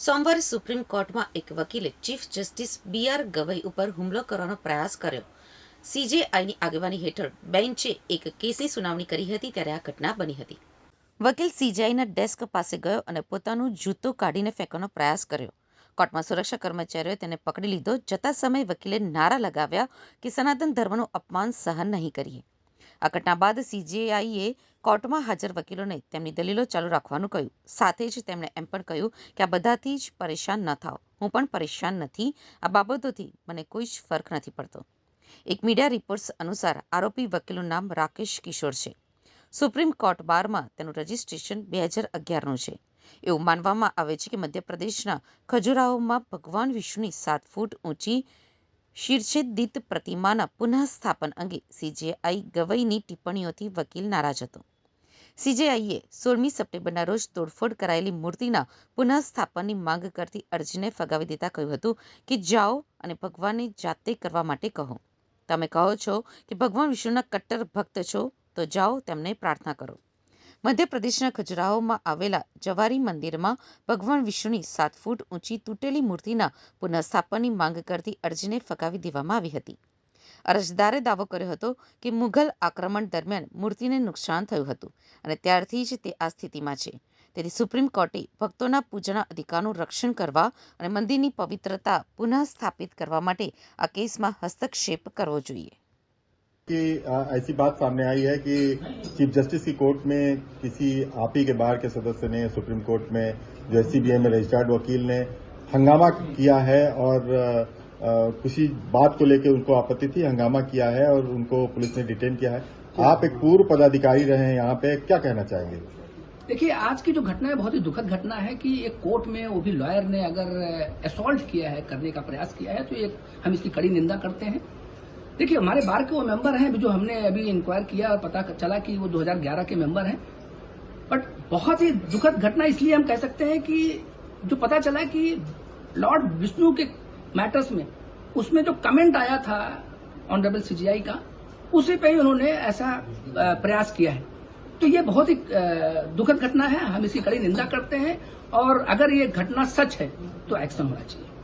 સોમવારે સુપ્રીમ કોર્ટમાં એક વકીલે chief justice B R Gavai ઉપર હુમલો કરવાનો પ્રયાસ કર્યો. સીજેઆઈની આગેવાની હેઠળ બેન્ચે એક કેસની સુનાવણી કરી હતી ત્યારે આ ઘટના બની હતી. વકીલ સીજેઆઈના ડેસ્ક પાસે ગયો અને પોતાનું જૂતું કાઢીને ફેંકવાનો પ્રયાસ કર્યો. કોર્ટમાં સુરક્ષા કર્મચારીઓએ તેને પકડી લીધો, જતા સમયે વકીલે નારા લગાવ્યા કે સનાતન ધર્મનું અપમાન સહન નહીં કરીએ. આ ઘટના બાદ સીજેઆઈએ કોર્ટમાં હાજર વકીલોને તેમની દલીલો ચાલુ રાખવાનું કહ્યું. સાથે જ તેમણે એમ પણ કહ્યું કે આ બધાથી જ પરેશાન ન થાઓ. હું પણ પરેશાન નથી. આ બાબતોથી મને કોઈ જ ફરક નથી પડતો. એક મીડિયા રિપોર્ટ્સ અનુસાર આરોપી વકીલનું નામ રાકેશ કિશોર છે. સુપ્રીમ કોર્ટ બારમાં તેનું રજિસ્ટ્રેશન બે હજાર અગિયારનું છે. એવું માનવામાં આવે છે કે મધ્યપ્રદેશના ખજુરાહોમાં ભગવાન વિષ્ણુની સાત ફૂટ ઊંચી શિરછેદિત પ્રતિમાના પુનઃસ્થાપન અંગે સીજેઆઈ ગવઈની ટિપ્પણીઓથી વકીલ નારાજ હતો. સીજેઆઈએ સોળમી સપ્ટેમ્બરના રોજ તોડફોડ કરાયેલી મૂર્તિના પુનઃસ્થાપનની માંગ કરતી અરજીને ફગાવી દેતા કહ્યું હતું કે, જાઓ અને ભગવાનને જાતે કરવા માટે કહો. તમે કહો છો કે, ભગવાન વિષ્ણુના કટ્ટર ભક્ત છો, તો જાઓ તેમને પ્રાર્થના કરો. મધ્યપ્રદેશના ખજુરાહોમાં આવેલા જવારી મંદિરમાં ભગવાન વિષ્ણુની સાત ફૂટ ઊંચી તૂટેલી મૂર્તિના પુનઃસ્થાપનની માંગ કરતી અરજીને ફગાવી દેવામાં આવી હતી. અરજદારે દાવો કર્યો હતો કે મુઘલ આક્રમણ દરમિયાન મૂર્તિને નુકસાન થયું હતું અને ત્યારથી જ તે આ સ્થિતિમાં છે. તેથી સુપ્રીમ કોર્ટે ભક્તોના પૂજાના અધિકારનું રક્ષણ કરવા અને મંદિરની પવિત્રતા પુનઃ સ્થાપિત કરવા માટે આ કેસમાં હસ્તક્ષેપ કરવો જોઈએ. कि ऐसी बात सामने आई है कि चीफ जस्टिस की कोर्ट में किसी आप ही के बार के सदस्य ने, सुप्रीम कोर्ट में जो एस में रजिस्टर्ड वकील ने हंगामा किया है और किसी बात को लेकर उनको आपत्ति थी, हंगामा किया है और उनको पुलिस ने डिटेन किया है। आप एक पूर्व पदाधिकारी रहे हैं यहाँ पे, क्या कहना चाहेंगे? देखिए, आज की जो घटना है, बहुत ही दुखद घटना है कि एक कोर्ट में वो भी लॉयर ने अगर असॉल्ट किया है, करने का प्रयास किया है तो एक हम इसकी कड़ी निंदा करते हैं। देखिए, हमारे बार के वो मेंबर हैं, जो हमने अभी इंक्वायर किया और पता चला कि वो 2011 के मेंबर हैं। बट बहुत ही दुखद घटना इसलिए हम कह सकते हैं कि जो पता चला कि लॉर्ड विष्णु के मैटर्स में, उसमें जो कमेंट आया था ऑनरेबल सीजीआई का, उसी पे ही उन्होंने ऐसा प्रयास किया है। तो ये बहुत ही दुखद घटना है। हम इसकी कड़ी निंदा करते हैं और अगर ये घटना सच है तो एक्शन होना चाहिए।